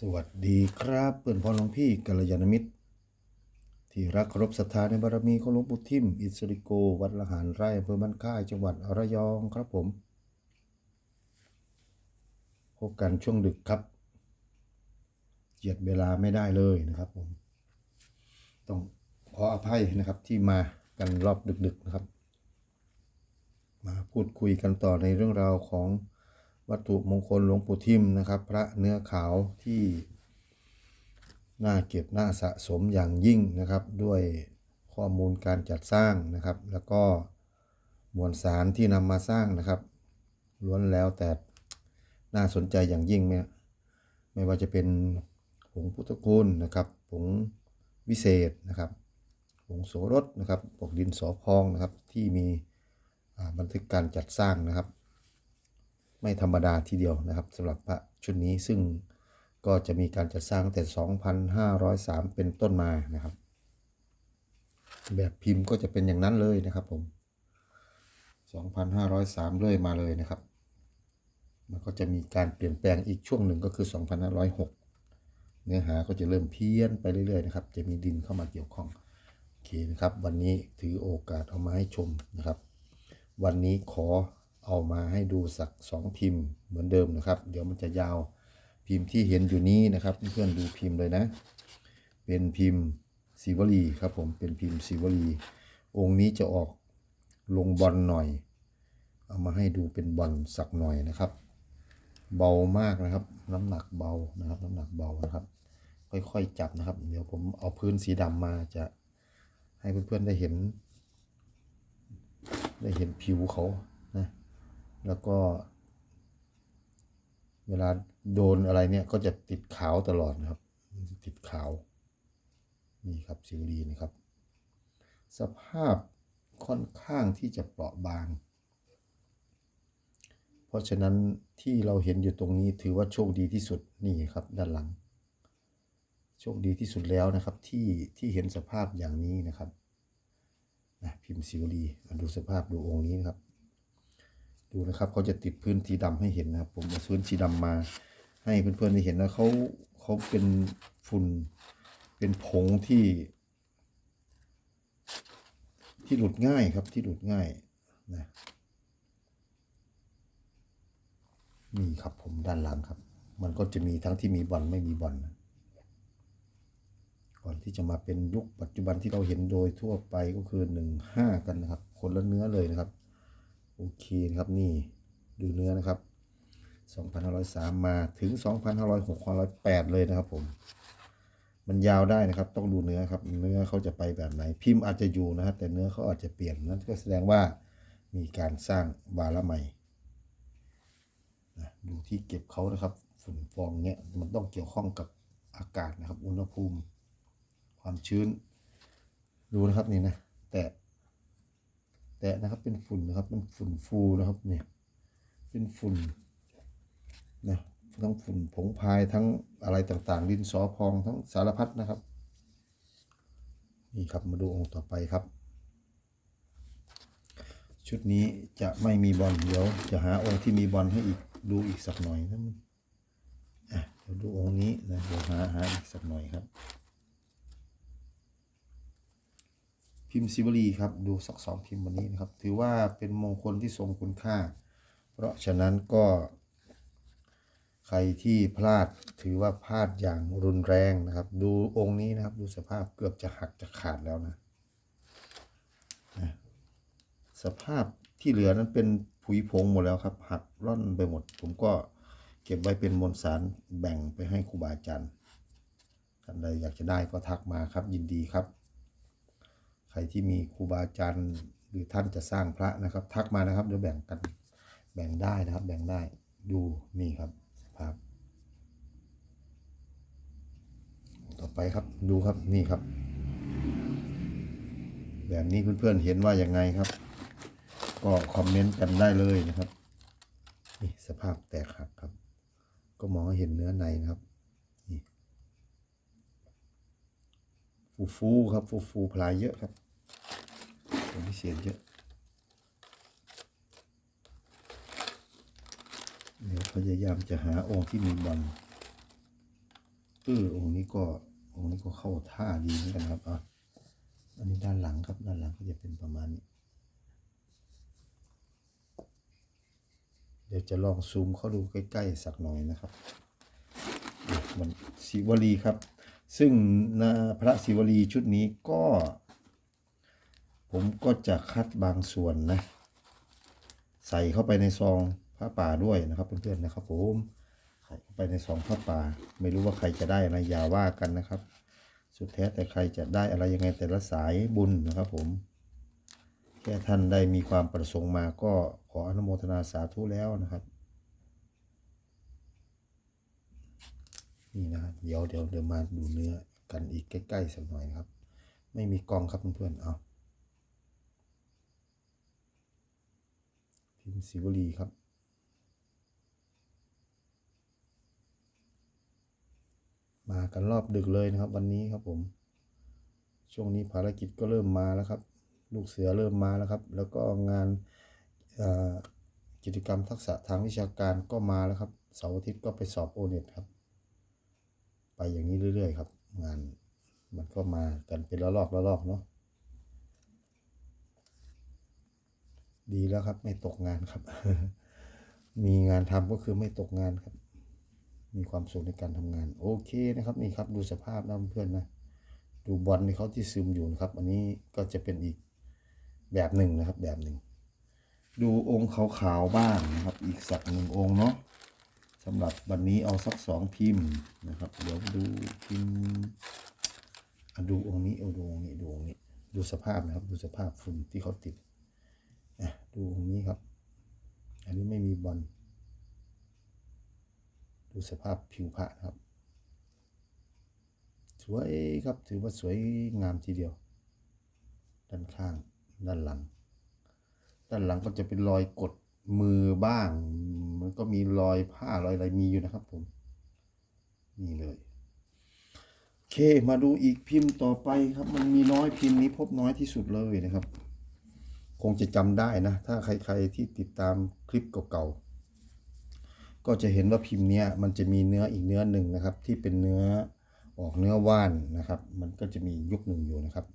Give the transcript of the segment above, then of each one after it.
สวัสดีครับเพื่อนพ้องน้องพี่กัลยาณมิตร ที่รักเคารพศรัทธาในบารมีของหลวงปู่ทิม อิสริโก วัดละหารไร่อำเภอบ้านค่ายจังหวัดระยองครับผม พบกันช่วงดึกครับเหยียดเวลาไม่ได้เลยนะครับผม ต้องขออภัยนะครับที่มากันรอบดึกๆนะครับ มาพูดคุยกันต่อในเรื่องราวของ วัตถุมงคลหลวงปู่ทิมนะครับ พระเนื้อขาวที่น่าเก็บน่าสะสมอย่างยิ่งนะครับ ด้วยข้อมูลการจัดสร้างนะครับ แล้วก็มวลสารที่นำมาสร้างนะครับ ล้วนแล้วแต่น่าสนใจอย่างยิ่งเนี่ยไม่ว่าจะเป็นผงพุทธคุณนะครับผงวิเศษนะครับผงโสรสนะครับปกดินสอพองนะครับที่มีบันทึกการจัดสร้างนะครับ ไม่ธรรมดาทีเดียวนะครับสำหรับพระชุดนี้ซึ่งก็จะมีการจัดสร้างตั้งแต่ 2,503 เป็นต้นมานะครับ แบบพิมพ์ก็จะเป็นอย่างนั้นเลยนะครับผม 2,503 เรื่อยมาเลยนะครับ มันก็จะมีการเปลี่ยนแปลงอีกช่วงหนึ่งก็คือ 2,506 เนื้อหาก็จะเริ่มเพี้ยนไปเรื่อยๆนะครับ จะมีดินเข้ามาเกี่ยวข้อง โอเคนะครับ วันนี้ถือโอกาสเอามาให้ชมนะครับ วันนี้ขอ เอามาให้ดูสักสองพิมพ์เหมือนเดิมนะครับ เดี๋ยวมันจะยาวพิมพ์ที่เห็นอยู่นี้นะครับเพื่อนๆดูพิมพ์เลยนะ เป็นพิมพ์ศิวลีครับผมเป็นพิมพ์ศิวลี องค์นี้จะออกลงบอลหน่อย เอามาให้ดูเป็นบอลสักหน่อยนะครับ เบามากนะครับ น้ำหนักเบานะครับ น้ำหนักเบานะครับ ค่อยๆจับนะครับ เดี๋ยวผมเอาพื้นสีดำมาจะให้เพื่อนๆได้เห็น ได้เห็นผิวเขา แล้วก็ เวลาโดนอะไรเนี่ยก็จะติดขาวตลอดนะครับ ติดขาว นี่ครับสิวลีนะครับ สภาพค่อนข้างที่จะเปราะบาง เพราะฉะนั้นที่เราเห็นอยู่ตรงนี้ถือว่าโชคดีที่สุดนี่ครับด้านหลัง โชคดีที่สุดแล้วนะครับที่ที่เห็นสภาพอย่างนี้นะครับนะพิมพ์สิวลีมาดูสภาพดูองค์นี้นะครับ ดูนะครับเขาจะติดพื้นสีดำให้เห็นนะครับ ผมเอาพื้นสีดำมา ให้เพื่อนๆได้เห็นนะเขาเขาเป็นฝุ่นเป็นผงที่ ที่หลุดง่ายครับที่หลุดง่ายนะนี่ครับผมด้านหลังครับ มันก็จะมีทั้งที่มีบอลไม่มีบอลก่อนที่จะมาเป็นยุคปัจจุบันที่เราเห็นโดยทั่วไปก็คือหนึ่งห้ากันนะครับ คนละเนื้อเลยนะครับ โอเคนะครับนี่ดูเนื้อนะครับ 2,503 มาถึง 2,506 208 เลยนะครับผม มันยาวได้นะครับ ต้องดูเนื้อครับ เนื้อเขาจะไปแบบไหน พิมพ์อาจจะอยู่นะฮะแต่เนื้อเขาอาจจะเปลี่ยนนั่นก็แสดงว่ามีการสร้างบาละใหม่นะดูที่เก็บเขานะครับ ฝุ่นฟองเนี้ยมันต้องเกี่ยวข้องกับอากาศนะครับ อุณหภูมิ ความชื้น ดูนะครับนี่นะ แตะแตะนะครับ เป็นฝุ่นนะครับ เป็นฝุ่นฟูนะครับเนี่ย เป็นฝุ่นนะทั้งฝุ่นผงพายทั้งอะไรต่างๆดินสอพองทั้งสารพัดนะครับ นี่ครับมาดูองค์ต่อไปครับ ชุดนี้จะไม่มีบอลเดี๋ยว จะหาองค์ที่มีบอลให้อีกดูอีกสักหน่อยนะอะเดี๋ยวดูองค์นี้นะเดี๋ยวหาหาอีกสักหน่อยครับ พิมพ์ซิวลีครับดูสักสองพิมพ์วันนี้นะครับ ถือว่าเป็นมงคลที่ทรงคุณค่า เพราะฉะนั้นก็ ใครที่พลาดถือว่าพลาดอย่างรุนแรงนะครับ ดูองค์นี้นะครับ ดูสภาพเกือบจะหักจะขาดแล้วนะนะสภาพที่เหลือนั้นเป็นผุยผงหมดแล้วครับ หักร่อนไปหมด ผมก็เก็บไว้เป็นมวลสารแบ่งไปให้ครูบาอาจารย์ท่านใดอยากจะได้ก็ทักมาครับยินดีครับ ใครที่มีครูบาอาจารย์หรือท่านจะสร้างพระนะครับ ทักมานะครับเดี๋ยวแบ่งกันแบ่งได้นะครับ แบ่งได้ดูนี่ครับสภาพ ต่อไปครับดูครับนี่ครับ แบบนี้เพื่อนๆเห็นว่ายังไงครับ ก็คอมเมนต์กันได้เลยนะครับนี่สภาพแตกหักครับ ก็มองเห็นเนื้อในนะครับฟูฟูครับฟูฟูพลายเยอะครับ เป็นพิเศษเยอะเดี๋ยวพยายามจะหาองค์ที่มีบอลเออองค์นี้ก็องค์นี้ก็เข้าท่าดีเหมือนกันครับอะอันนี้ด้านหลังครับด้านหลังก็จะเป็นประมาณนี้เดี๋ยวจะลองซูมเข้าดูใกล้ๆสักหน่อยนะครับมันศิวลีครับ ซึ่งนพระศิวลีชุดนี้ก็ ผมก็จะคัดบางส่วนนะ ใส่เข้าไปในซองผ้าป่าด้วยนะครับ เพื่อนๆนะครับผมใส่เข้าไปในซองผ้าป่า ไม่รู้ว่าใครจะได้อะไรอย่าว่ากันนะครับ สุดแท้แต่ใครจะได้อะไรยังไงแต่ละสายบุญนะครับ ผม แค่ท่านได้มีความประสงค์มาก็ขออนุโมทนาสาธุแล้วนะครับนี่นะครับเดี๋ยวเดี๋ยวเดี๋ยวมาดูเนื้อกันอีกใกล้ๆสักหน่อยครับ ไม่มีกล้องครับเพื่อนๆเอา พิมพ์ศิวลีครับ มากันรอบดึกเลยนะครับ วันนี้ครับผม ช่วงนี้ภารกิจก็เริ่มมาแล้วครับ ลูกเสือเริ่มมาแล้วครับ แล้วก็งานกิจกรรมทักษะทางวิชาการก็มาแล้วครับเสาร์อาทิตย์ก็ไปสอบโอเน็ตครับ ไปอย่างนี้เรื่อย ๆ ครับ งานมันก็มากันเป็นระลอกระลอกเนาะ ดีแล้วครับ ไม่ตกงานครับ มีงานทำก็คือไม่ตกงานครับ มีความสุขในการทำงาน โอเคนะครับนี่ครับ ดูสภาพนะเพื่อนนะดูบอลที่เขาที่ซึมอยู่นะครับ อันนี้ก็จะเป็นอีกแบบหนึ่งนะครับ แบบหนึ่ง ดูองค์ขาวๆบ้างนะครับ อีกสักหนึ่งองค์เนาะสำหรับวันนี้เอาสักสองพิมพ์นะครับ เดี๋ยวดูพิมพ์อะดูองค์นี้เอาดูองค์นี้ดูองค์นี้ ดูสภาพนะครับ ดูสภาพฝุ่นที่เขาติด ดูองนี้ครับ อันนี้ไม่มีบอลดูสภาพผิวพระครับ สวยครับถือว่าสวยงามทีเดียว ด้านข้างด้านหลัง ด้านหลังก็จะเป็นรอยกดมือบ้าง มันก็มีรอยผ้ารอยอะไรมีอยู่นะครับผมนี่เลยโอเคมาดูอีกพิมพ์ต่อไปครับ มันมีน้อยพิมพ์นี้พบน้อยที่สุดเลยนะครับ คงจะจำได้นะ ถ้าใครๆที่ติดตามคลิปเก่าๆ ก็จะเห็นว่าพิมพ์เนี้ยมันจะมีเนื้ออีกเนื้อหนึ่งนะครับ ที่เป็นเนื้อออกเนื้อว่านนะครับ มันก็จะมียุคหนึ่งอยู่นะครับ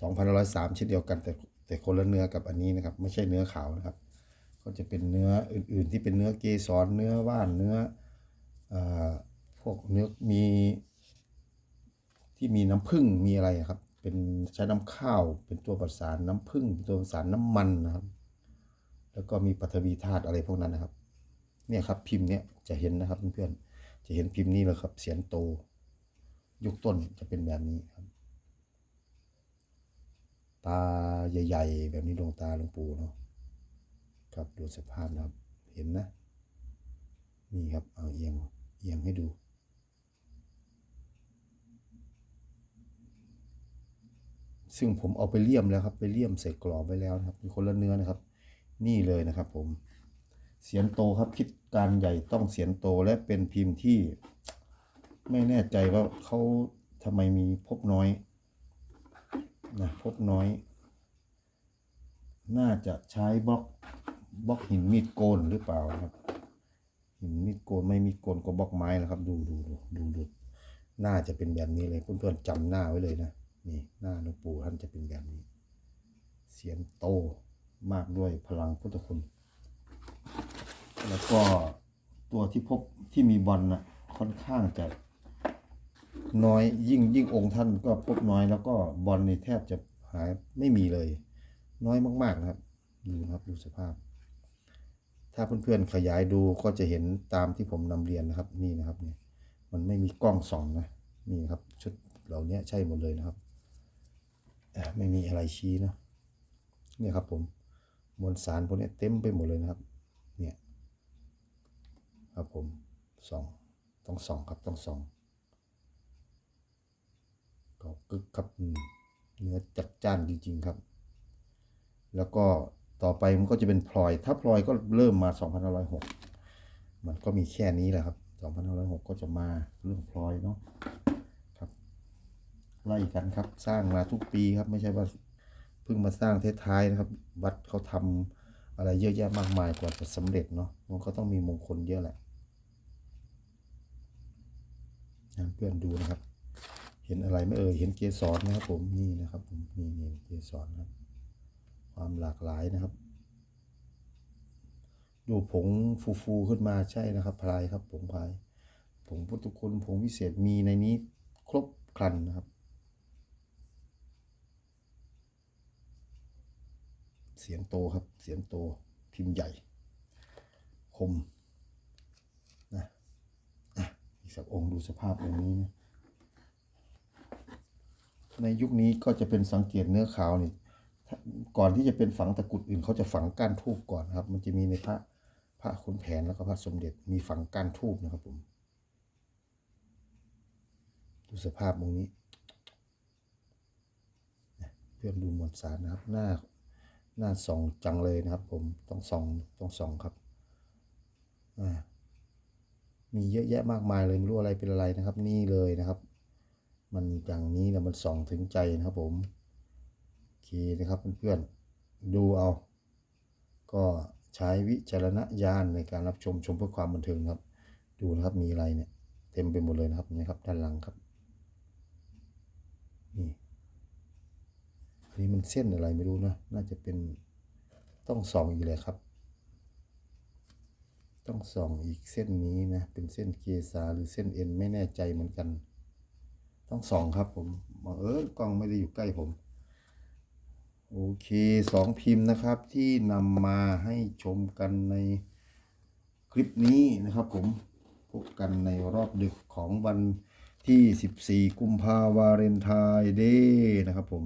2,103เช่นเดียวกันแต่แต่คนละเนื้อกับอันนี้นะครับ ไม่ใช่เนื้อขาวนะครับ ก็จะเป็นเนื้ออื่นๆ ที่เป็นเนื้อเกสรเนื้อว่านเนื้อเอ่อพวกเนื้อมีที่มีน้ำผึ้งมีอะไรครับ เป็นใช้น้ำข้าว เป็นตัวประสานน้ำผึ้งเป็นตัวประสานน้ำมันนะครับ แล้วก็มีปฐวีธาตุอะไรพวกนั้นนะครับ เนี่ยครับพิมพ์เนี้ยจะเห็นนะครับเพื่อนๆจะเห็นพิมพ์นี้เลยครับเสียนโต ยุคต้นจะเป็นแบบนี้ครับ ตาใหญ่ ๆ แบบนี้ดวงตาหลวงปู่เนาะครับดูสภาพนะครับ เห็นนะ นี่ครับเอาเอียงเอียงให้ดู ซึ่งผมเอาไปเลี่ยมแล้วครับไปเลี่ยมใส่กรอบไว้แล้วนะครับเป็นคนละเนื้อนะครับ นี่เลยนะครับ ผม เสียนโตครับคิดการใหญ่ต้องเสียนโตและเป็นพิมพ์ที่ ไม่แน่ใจว่าเขาทำไมมีพบน้อยนะพบน้อย น่าจะใช้บล็อกบล็อกหินมีดโกนหรือเปล่านะครับ หินมีดโกนไม่มีโกนก็บล็อกไม้แล้วครับ ดูดูดูดูดูน่าจะเป็นแบบนี้เลยเพื่อนๆจำหน้าไว้เลยนะ นี่หน้าหลวงปู่ท่านจะเป็นแบบนี้ เสียนโตมากด้วยพลังพุทธคุณ แล้วก็ตัวที่พบที่มีบอลนะค่อนข้างจะน้อยยิ่งยิ่งองค์ท่านก็พบน้อยแล้วก็บอลนี่แทบจะหายไม่มีเลย น้อยมากๆนะครับ ดูครับดูสภาพ ถ้าเพื่อนๆขยายดูก็จะเห็นตามที่ผมนำเรียนนะครับนี่นะครับเนี่ยมันไม่มีกล้องส่องนะนี่นะครับชุดเหล่านี้ใช่หมดเลยนะครับ ไม่มีอะไรชี้เนะเนี่ยครับผมมวลสารพวกนี้เต็มไปหมดเลยนะครับ เนี่ยครับผมส่องต้องส่องครับต้องส่องก็กึกครับเนื้อจัดจ้านจริง ๆครับ แล้วก็ต่อไปมันก็จะเป็นพลอย ถ้าพลอยก็เริ่มมา 2506 มันก็มีแค่นี้แหละครับ 2506 ก็จะมาเรื่องพลอยเนาะ ไล่กันครับ สร้างมาทุกปีครับ ไม่ใช่ว่าเพิ่งมาสร้างเท้ายนะครับ วัดเขาทำอะไรเยอะแยะมากมายกว่าจะสำเร็จเนาะมันก็ต้องมีมงคลเยอะแหละเพื่อนดูนะครับ เห็นอะไรไหม่เอ่ยเห็นเกสรนะครับ ผมนี่นะครับ ผมนี่นี่เกสรครับ ความหลากหลายนะครับ ดูผงฟูๆขึ้นมาใช่นะครับพลายครับผงพลายผงพุทธคุณผงวิเศษมีในนี้ครบครันนะครับ เสียงโตครับ เสียงโตพิมพ์ใหญ่ คมนะอะอีกสักองค์ดูสภาพองค์นี้นะในยุคนี้ก็จะเป็นสังเกตเนื้อขาวนี่ก่อนที่จะเป็นฝังตะกุดอื่นเขาจะฝังก้านทูบก่อนครับ มันจะมีในพระพระขุนแผนแล้วก็พระสมเด็จมีฝังก้านทูบนะครับผม ดูสภาพองค์นี้ เพื่อนดูมวลสารนะครับหน้า หน้าส่องจังเลยนะครับ ผมต้องส่องต้องส่องครับอ่ามีเยอะแยะมากมายเลยไม่รู้อะไรเป็นอะไรนะครับ นี่เลยนะครับ มันอย่างนี้นะมันส่องถึงใจนะครับผมโอเคนะครับเพื่อนๆดูเอา ก็ใช้วิจารณญาณในการรับชมชมเพื่อความบันเทิงครับ ดูนะครับมีอะไรเนี่ย เต็มไปหมดเลยนะครับนี่ครับด้านหลังครับนี่ อันนี้มันเส้นอะไรไม่รู้นะ น่าจะเป็นต้องส่องอีกเลยครับ ต้องส่องอีกเส้นนี้นะ เป็นเส้นเกษาหรือเส้นเอ็นไม่แน่ใจเหมือนกัน ต้องส่องครับผมบังเออกล้องไม่ได้อยู่ใกล้ผม โอเคสองพิมพ์นะครับที่นำมาให้ชมกันในคลิปนี้นะครับผมพบกันในรอบดึกของวันที่ 14 กุมภาวาเลนไทน์เดย์นะครับผม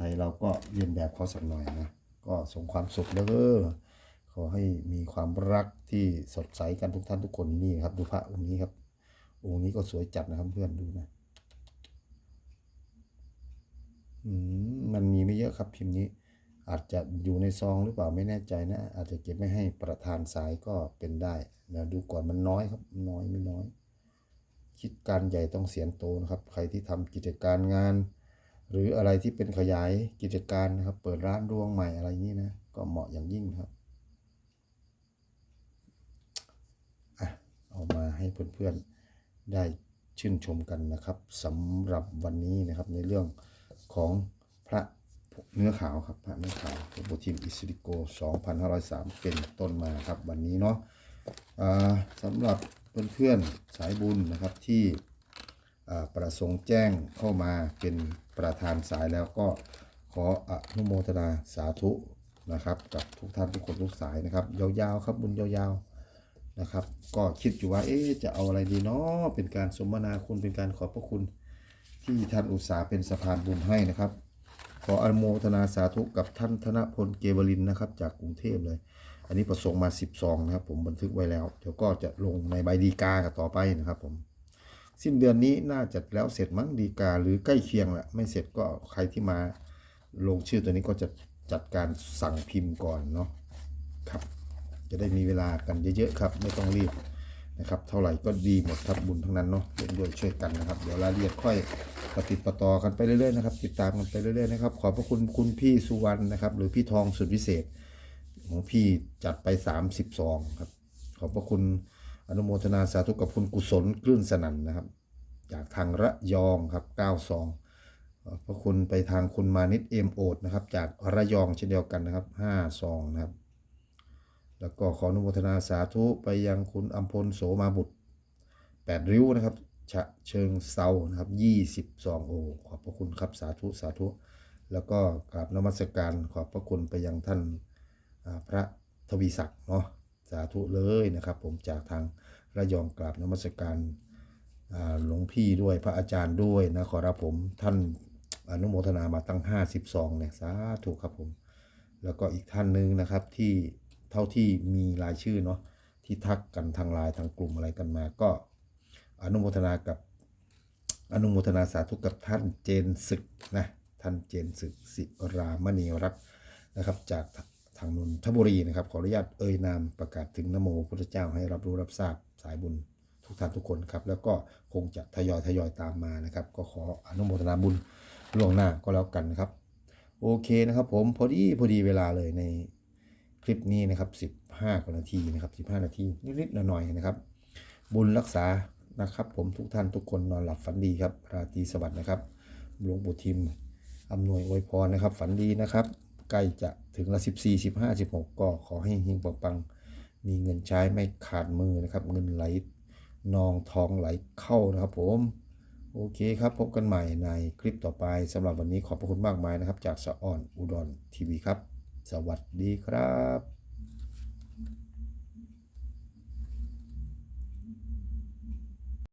ทยเราก็เรียนแบบเขาสักหน่อยนะ ก็ส่งความสุขแล้วเออขอให้มีความรักที่สดใสกันทุกท่านทุกคนนี่ครับ ดูพระองค์นี้ครับ องค์นี้ก็สวยจัดนะครับเพื่อนดูนะมันมีไม่เยอะครับพิมพ์นี้ อาจจะอยู่ในซองหรือเปล่าไม่แน่ใจนะ อาจจะเก็บไม่ให้ประธานสายก็เป็นได้เดี๋ยวดูก่อนมันน้อยครับ น้อยไม่น้อย คิดการใหญ่ต้องเสียนโตนะครับ ใครที่ทำกิจการงาน หรืออะไรที่เป็นขยายกิจการนะครับ เปิดร้านรวงใหม่อะไรนี้นะ ก็เหมาะอย่างยิ่งครับอะเอามาให้เพื่อนๆได้ชื่นชมกันนะครับสำหรับวันนี้นะครับในเรื่องของพระเนื้อขาวครับพระเนื้อขาวหลวงปู่ทิมอิสริโก 2503 เป็นต้นมาครับวันนี้เนาะอ่าสำหรับเพื่อนๆสายบุญนะครับที่ ประสงค์แจ้งเข้ามาเป็นประธานสายแล้วก็ขออนุโมทนาสาธุนะครับ กับทุกท่านทุกคนทุกสายนะครับ ยาวๆครับบุญยาวๆนะครับ ก็คิดอยู่ว่าเอ๊จะเอาอะไรดีเนาะเป็นการสมนาคุณเป็นการขอบพระคุณ ที่ท่านอุตสาห์เป็นสะพานบุญให้นะครับ ขออนุโมทนาสาธุกับท่านธนพลเกวลินนะครับ จากกรุงเทพเลย อันนี้ประสงค์มา10ซองนะครับ ผมบันทึกไว้แล้วเดี๋ยวก็จะลงในใบดีกากต่อไปนะครับผม สิ้นเดือนนี้น่าจะแล้วเสร็จมั้งดีกาหรือใกล้เคียงแหละไม่เสร็จก็ใครที่มาลงชื่อตัวนี้ก็จะจัดการสั่งพิมพ์ก่อนเนาะครับ จะได้มีเวลากันเยอะๆครับ ไม่ต้องรีบนะครับ เท่าไหร่ก็ดีหมดครับบุญทั้งนั้นเนาะร่วมด้วยช่วยกันนะครับ เดี๋ยวรายละเอียดค่อยปฏิดปต่อกันไปเรื่อยๆนะครับ ติดตามกันไปเรื่อยๆนะครับ ขอบพระคุณคุณพี่สุวรรณนะครับ หรือพี่ทองสุดวิเศษของพี่จัดไป30ซองครับ ขอบพระคุณ อนุโมทนาสาธุกับคุณกุศลคลื่นสนั่นนะครับ จากทางระยองครับ9ซองขอพระคุณไปทางคุณมานิตเอ็มโอดนะครับ จากระยองเช่นเดียวกันนะครับ5ซองนะครับ แล้วก็ขออนุโมทนาสาธุไปยังคุณอัมพลโสมาบุตร 8 ริ้วนะครับฉะเชิงเซานะครับ20ซองโอ ขอบพระคุณครับสาธุสาธุ แล้วก็กราบนมัสการขอบพระคุณไปยังท่านพระทวีศักดิ์เนาะ สาธุเลยนะครับ ผมจากทางระยองกราบนมัสการหลวงพี่ด้วยพระอาจารย์ด้วยนะขอรับผมท่านอนุโมทนามาตั้ง50ซองเนี่ยสาธุครับผม แล้วก็อีกท่านหนึ่งนะครับที่เท่าที่มีรายชื่อเนาะที่ทักกันทางไลน์ทางกลุ่มอะไรกันมาก็อนุโมทนากับอนุโมทนาสาธุกับท่านเจนศึกนะท่านเจนศึกสิรามณีรัตน์นะครับจาก ทางนนทบุรีนะครับ ขออนุญาตเอ่ยนามประกาศถึงนโมพุทธเจ้าให้รับรู้รับทราบสายบุญทุกท่านทุกคนครับ แล้วก็คงจะทยอยทยอยตามมานะครับ ก็ขออนุโมทนาบุญล่วงหน้าก็แล้วกันนะครับ โอเคนะครับ ผมพอดีพอดีเวลาเลยในคลิปนี้นะครับ 15กว่านาทีนะครับ15 นาทีนิดๆหน่อยๆนะครับ บุญรักษานะครับ ผมทุกท่านทุกคนนอนหลับฝันดีครับ ราตรีสวัสดิ์นะครับหลวงปู่ทิมอำนวยอวยพรนะครับ ฝันดีนะครับ ใกล้จะถึงละ14 15 16 ก็ขอให้เฮงๆปังๆมีเงินใช้ไม่ขาดมือนะครับ เงินไหลนองทองไหลเข้านะครับผม โอเคครับพบกันใหม่ในคลิปต่อไปสำหรับวันนี้ขอบพระคุณมากมายนะครับ จากสะอ่อนอุดรทีวีครับ สวัสดีครับ